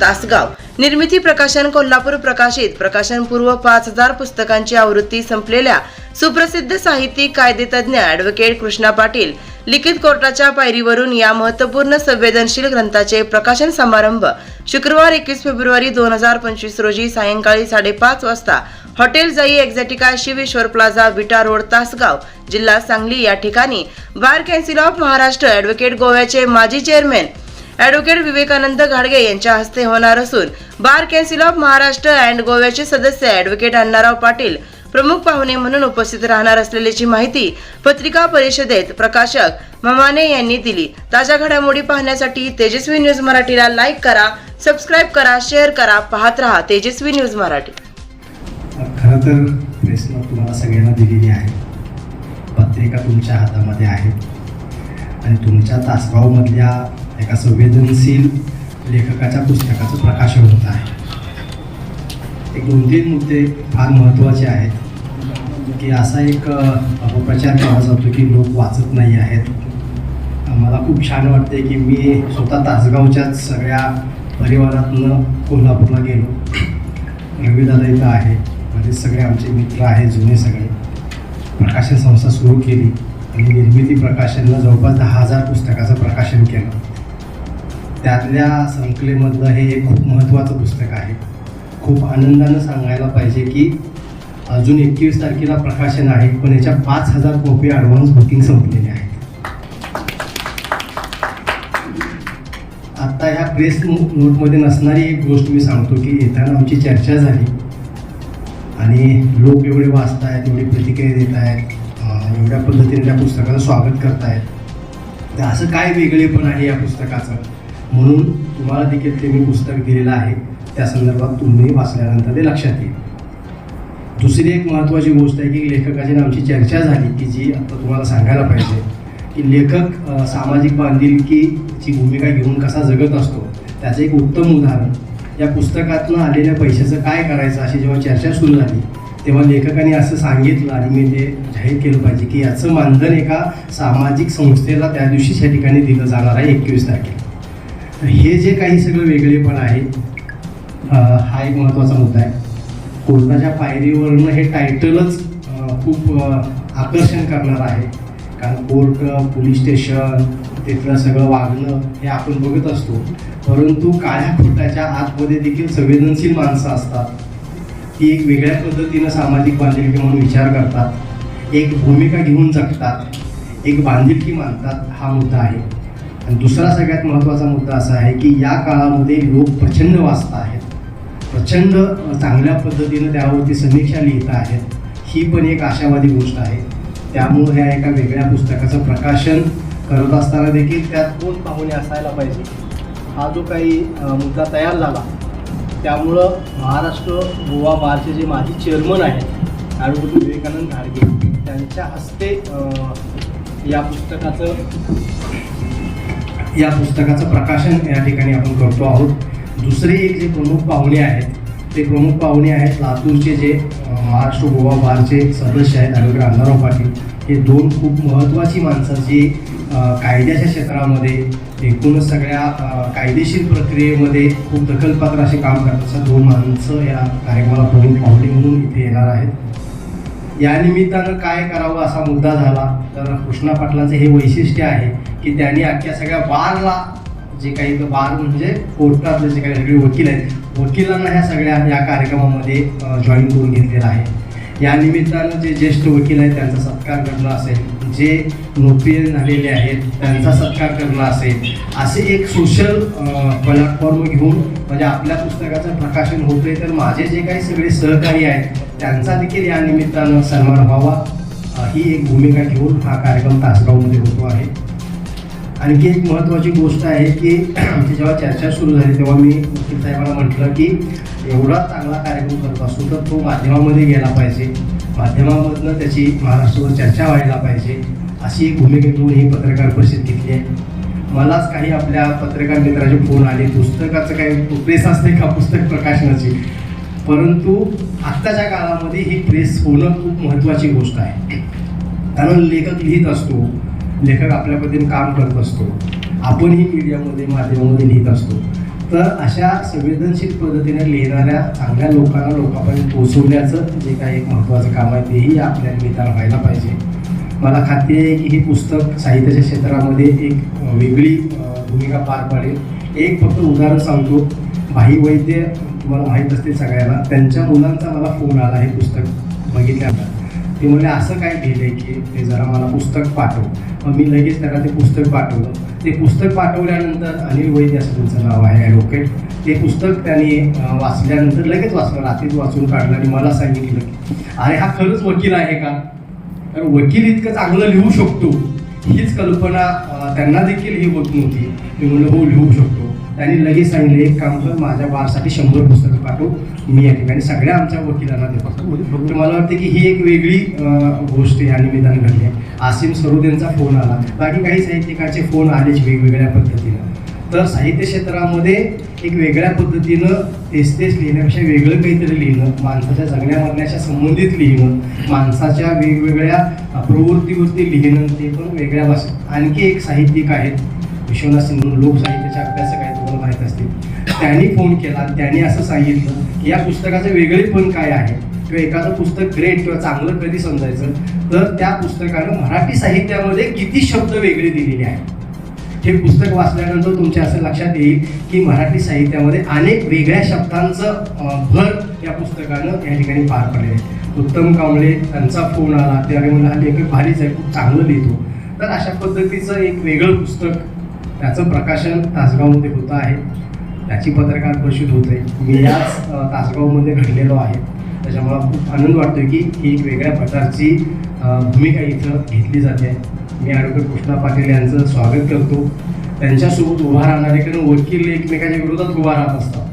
तासगाव. निर्मिती प्रकाशन कोल्हापूर प्रकाशित. प्रकाशन पूर्व पाच हजार पुस्तकांची आवृत्ती संपलेल्या सुप्रसिद्ध साहित्यिक कायदेतज्ञ ॲडव्होकेट कृष्णा पाटील लिखित कोर्टाच्या पायरीवरून या महत्त्वपूर्ण संवेदनशील ग्रंथाचे प्रकाशन समारंभ शुक्रवार एकवीस फेब्रुवारी दोन हजार पंचवीस रोजी सायंकाळी साडेपाच वाजता Hotel Jai Exotica Shiveshwar Plaza Vita Road Tasgaon जिल्हा सांगली या ठिकाणी. Bar council of Maharashtra advocate गोव्याचे माजी चेअरमॅन ॲडव्होकेट विवेकानंद घाडगे यांच्या हस्ते होणार असून bar council of Maharashtra and गोव्याचे सदस्य ॲडव्होकेट अण्णाराव पाटील प्रमुख पाहुणे म्हणून उपस्थित राहणार असलेल्याची माहिती पत्रिका परिषदेत प्रकाशक ममाने यांनी दिली. ताज्या घडामोडी पाहण्यासाठी तेजस्वी न्यूज मराठीला लाईक करा सबस्क्राईब करा शेअर करा पाहत रहा तेजस्वी न्यूज मराठी. खरं तर तुम्हाला सगळ्यांना दिलेली आहे. पत्रिका तुमच्या हातामध्ये आहे आणि तुमच्या तासगावमधल्या एका संवेदनशील लेखकाच्या पुस्तकाचं प्रकाशन होत आहे. एक दोन तीन मुद्दे फार महत्त्वाचे आहेत की असा एक अपप्रचार केला जातो की लोक वाचत नाही आहेत. मला खूप छान वाटते की मी स्वतः तासगावच्याच सगळ्या परिवारातनं कोल्हापूरला गेलो. रविदादा इथं आहे बरेच सगळे आमचे मित्र आहे जुने सगळे. प्रकाशन संस्था सुरू केली आणि निर्मिती प्रकाशनला जवळपास दहा हजार पुस्तकाचं प्रकाशन केलं. त्यातल्या संकलेमधलं हे एक खूप महत्त्वाचं पुस्तक आहे. खूप आनंदानं सांगायला पाहिजे की अजून एकवीस तारखेला प्रकाशन आहे पण याच्या पाच हजार कॉपी ॲडव्हान्स बुकिंग संपलेले आहेत. आत्ता ह्या प्रेस नोटमध्ये नसणारी एक गोष्ट मी सांगतो की येताना आमची चर्चा झाली. आणि लोक एवढे वाचत आहेत एवढी प्रतिक्रिया देत आहेत एवढ्या पद्धतीने त्या पुस्तकाचं स्वागत करतायत. तर असं काय वेगळेपण आहे या पुस्तकाचं? म्हणून तुम्हाला देखील ते मी पुस्तक दिलेलं आहे. त्या संदर्भात तुम्ही वाचल्यानंतर ते लक्षात येईल. दुसरी एक महत्त्वाची गोष्ट आहे की लेखकाची आमची चर्चा झाली की जी आता तुम्हाला सांगायला पाहिजे की लेखक सामाजिक बांधिलकीची भूमिका घेऊन कसा जगत असतो त्याचं एक उत्तम उदाहरण. या पुस्तकातनं आलेल्या पैशाचं काय करायचं अशी जेव्हा चर्चा सुरू झाली तेव्हा लेखकाने असं सांगितलं आणि मी ते जाहीर केलं पाहिजे की याचं मानधन एका सामाजिक संस्थेला त्या दिवशीच या ठिकाणी दिलं जाणार आहे एकवीस तारखेला. तर हे जे काही सगळं वेगळेपण आहे हा एक महत्त्वाचा मुद्दा आहे. कोर्टाच्या पायरीवरनं हे टायटलच खूप आकर्षण करणार आहे. कारण कोर्ट पोलीस स्टेशन तिथलं सगळं वागणं हे आपण बघत असतो. परंतु काळ्या खोटाच्या आतमध्ये देखील संवेदनशील माणसं असतात. ती एक वेगळ्या पद्धतीनं सामाजिक बांधिलकी म्हणून विचार करतात. एक भूमिका घेऊन जगतात. एक बांधिलकी मानतात हा मुद्दा आहे. आणि दुसरा सगळ्यात महत्त्वाचा मुद्दा असा आहे की या काळामध्ये लोक प्रचंड वाचत आहेत. प्रचंड चांगल्या पद्धतीनं त्यावरती समीक्षा लिहित आहेत. ही पण एक आशावादी गोष्ट आहे. त्यामुळं ह्या एका वेगळ्या पुस्तकाचं प्रकाशन करत असताना देखील त्यात कोण पाहुणे असायला पाहिजे. हा जो काही मुद्दा तयार झाला त्यामुळं महाराष्ट्र गोवा बारचे जे माजी चेअरमन आहेत ॲडव्होकेट विवेकानंद घाडगे त्यांच्या हस्ते या पुस्तकाचं या पुस्तकाचं प्रकाशन या ठिकाणी आपण करतो आहोत. दुसरे एक जे प्रमुख पाहुणे आहेत ते प्रमुख पाहुणे आहेत लातूरचे जे महाराष्ट्र गोवा बारचे सदस्य आहेत ॲडव्होकेट अण्णाराव पाटील. हे दोन खूप महत्त्वाची माणसं जी कायद्याच्या क्षेत्रामध्ये एकूणच सगळ्या कायदेशीर प्रक्रियेमध्ये खूप दखलपात्र असे काम करतात. असं दोन माणसं या कार्यक्रमाला प्रमुख पाहुणे म्हणून इथे येणार आहेत. या निमित्तानं काय करावं असा मुद्दा झाला. तर कृष्णा पाटलाचं हे वैशिष्ट्य आहे की त्यांनी अख्ख्या सगळ्या बारला जे काही बार म्हणजे कोर्टातले जे काही सगळे वकील आहेत वकिलांना ह्या सगळ्या या कार्यक्रमामध्ये जॉईन करून घेतलेलं आहे. या निमित्तानं जे ज्येष्ठ वकील आहेत त्यांचा सत्कार करणं असेल. जे नोकरी झालेले आहेत त्यांचा सत्कार करणं असेल. असे एक सोशल प्लॅटफॉर्म घेऊन म्हणजे आपल्या पुस्तकाचं प्रकाशन होतंय तर माझे जे काही सगळे सहकारी आहेत त्यांचा देखील या निमित्तानं सन्मान व्हावा. ही एक भूमिका घेऊन हा कार्यक्रम तासगावमध्ये होतो आहे. आणखी एक महत्त्वाची गोष्ट आहे की आमची जेव्हा चर्चा सुरू झाली तेव्हा मी वकील साहेबांना म्हटलं की एवढा चांगला कार्यक्रम करत असतो तर तो माध्यमामध्ये गेला पाहिजे. माध्यमामधनं त्याची महाराष्ट्रावर चर्चा व्हायला पाहिजे अशी एक भूमिका घेऊन ही पत्रकार परिषद घेतली आहे. मलाच काही आपल्या पत्रकार मित्राचे फोन आले. पुस्तकाचं काही प्रेस असते का पुस्तक प्रकाशनाची? परंतु आत्ताच्या काळामध्ये ही प्रेस होणं खूप महत्त्वाची गोष्ट आहे. कारण लेखक लिहित असतो लेखक आपल्या काम करत असतो. आपणही मीडियामध्ये माध्यमामध्ये लिहित असतो. तर अशा संवेदनशील पद्धतीने लिहिणाऱ्या चांगल्या लोकांना लोकांपर्यंत पोचवण्याचं जे काही एक महत्त्वाचं काम आहे तेही आपल्या निमित्तानं व्हायला पाहिजे. मला खात्री आहे की हे पुस्तक साहित्याच्या क्षेत्रामध्ये एक वेगळी भूमिका पार पाडेल. एक फक्त उदाहरण सांगतो. भाई वैद्य तुम्हाला माहीत असतील सगळ्यांना त्यांच्या मुलांचा मला फोन आला हे पुस्तक बघितल्यानंतर. ते म्हणजे असं काय लिहिलंय की ते जरा मला पुस्तक पाठव. मग मी लगेच त्याला ते पुस्तक पाठवलं. ते पुस्तक पाठवल्यानंतर अनिल वैद्य असं त्यांचं नाव आहे ॲडव्होकेट ते पुस्तक त्यांनी वाचल्यानंतर लगेच वाचलं रात्रीच वाचून काढलं आणि मला सांगितलं की अरे हा खरंच वकील आहे का? तर वकील इतकं चांगलं लिहू शकतो हीच कल्पना त्यांना देखील ही होत नव्हती. मी म्हणलं हो लिहू शकतो. त्यांनी लगेच सांगितलं एक काम कर माझ्या बारसाठी शंभर पुस्तकं पाठवू मी या ठिकाणी सगळ्या आमच्या वकिलांना देतो फक्त मला वाटतं की ही एक वेगळी गोष्ट या निमित्तानं घडली आहे. आसिम सरोदेंचा फोन आला. बाकी काही साहित्यिकाचे फोन आलेच वेगवेगळ्या पद्धतीनं. तर साहित्य क्षेत्रामध्ये एक वेगळ्या पद्धतीनं तेच तेच लिहिण्यापेक्षा वेगळं काहीतरी लिहिणं माणसाच्या जगण्या मरण्याच्या संबंधित लिहिणं माणसाच्या वेगवेगळ्या प्रवृत्तीवरती लिहिणं ते पण वेगळ्या भाषेत. आणखी एक साहित्यिक आहेत विश्वनाथ सिंधू लोकसाहित्याचे अभ्यासक आहेत. पाहत असतील. त्यांनी फोन केला त्यांनी असं सांगितलं की या पुस्तकाचं वेगळेपण काय आहे? किंवा एखादं पुस्तक ग्रेट किंवा चांगलं कधी समजायचं? तर त्या पुस्तकानं मराठी साहित्यामध्ये किती शब्द वेगळे दिलेले आहेत? हे पुस्तक वाचल्यानंतर तुमच्या असं लक्षात येईल की मराठी साहित्यामध्ये अनेक वेगळ्या शब्दांचं भर या पुस्तकानं या ठिकाणी पार पडले उत्तम कांबळे त्यांचा फोन आला त्यावेळी मला हा लेखक भारीच आहे खूप चांगलं लिहितो. तर अशा पद्धतीचं एक वेगळं पुस्तक त्याचं प्रकाशन तासगावमध्ये होतं आहे. त्याची पत्रकार परिषद होते. मी याच तासगावमध्ये घडलेलो आहे. त्याच्यामुळे खूप आनंद वाटतोय की ही एक वेगळ्या प्रकारची भूमिका इथं घेतली जाते. मी ॲडव्होकेट कृष्णा पाटील यांचं स्वागत करतो. त्यांच्यासोबत उभा राहणारे कारण वकील एकमेकाच्या विरोधात उभा राहत असतात.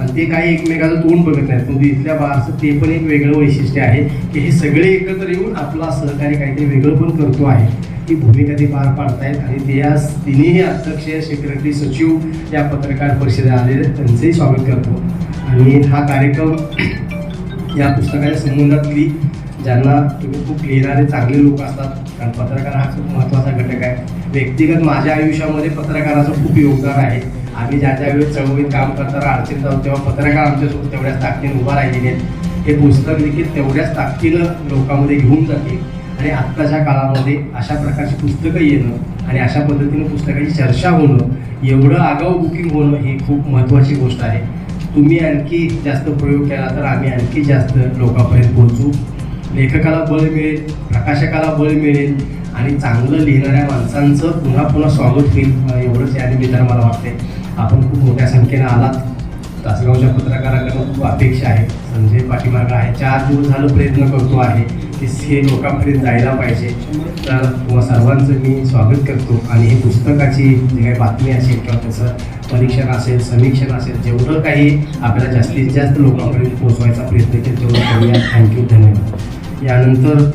आणि ते काही एकमेकाचं तोंड बघत नाहीत. म्हणजे इथल्या बारचं ते पण एक वेगळं वैशिष्ट्य आहे की हे सगळे एकत्र येऊन आपला सहकारी काहीतरी वेगळं पण करतो आहे. ही भूमिका ते पार पाडतायत आणि ते या तिन्ही अध्यक्ष सेक्रेटरी सचिव या पत्रकार परिषदेत आलेले त्यांचंही स्वागत करतो. आणि हा कार्यक्रम या पुस्तकाच्या संबंधातली ज्यांना तुम्ही खूप लिहिणारे चांगले लोक असतात कारण पत्रकार हा खूप महत्त्वाचा घटक आहे. व्यक्तिगत माझ्या आयुष्यामध्ये पत्रकाराचं खूप योगदान आहे. आम्ही ज्या ज्या वेळेस चळवळीत काम करताना अडचणीत आहोत तेव्हा पत्रकार आमच्यासोबत तेवढ्याच ताकदीने उभा राहिलेले आहेत. हे पुस्तक देखील तेवढ्याच ताकदीनं लोकांमध्ये घेऊन जाते आणि आत्ताच्या काळामध्ये अशा प्रकारची पुस्तकं येणं आणि अशा पद्धतीनं पुस्तकाची चर्चा होणं एवढं आगाऊ बुकिंग होणं ही खूप महत्त्वाची गोष्ट आहे. तुम्ही आणखी जास्त प्रयोग केला तर आम्ही आणखी जास्त लोकांपर्यंत पोहोचू. लेखकाला बळ मिळेल प्रकाशकाला बळ मिळेल आणि चांगलं लिहिणाऱ्या माणसांचं पुन्हा पुन्हा स्वागत होईल एवढंच या निमित्तानं मला वाटते आपण खूप मोठ्या संख्येनं आलात. तासगावच्या पत्रकाराकडून खूप अपेक्षा आहे संजय पाठीमार्ग आहे. चार दिवस झालं प्रयत्न करतो आहे. की ए लोकांपर्यंत जायला पाहिजे. तर तुम्हा सर्वांचं मी स्वागत करतो. आणि हे पुस्तकाची जे काही बातमी असेल किंवा त्याचं परीक्षण असेल समीक्षण असेल जेवढं काही आपल्याला जास्तीत जास्त लोकांपर्यंत पोहोचवायचा प्रयत्न केला तेवढं करूया. थँक्यू धन्यवाद. यानंतर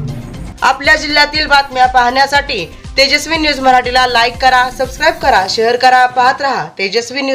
आपल्या जिल्ह्यातील बातम्या पाहण्यासाठी तेजस्वी न्यूज मराठीला लाईक करा सबस्क्राईब करा शेअर करा पाहत रहा. तेजस्वी न्यूज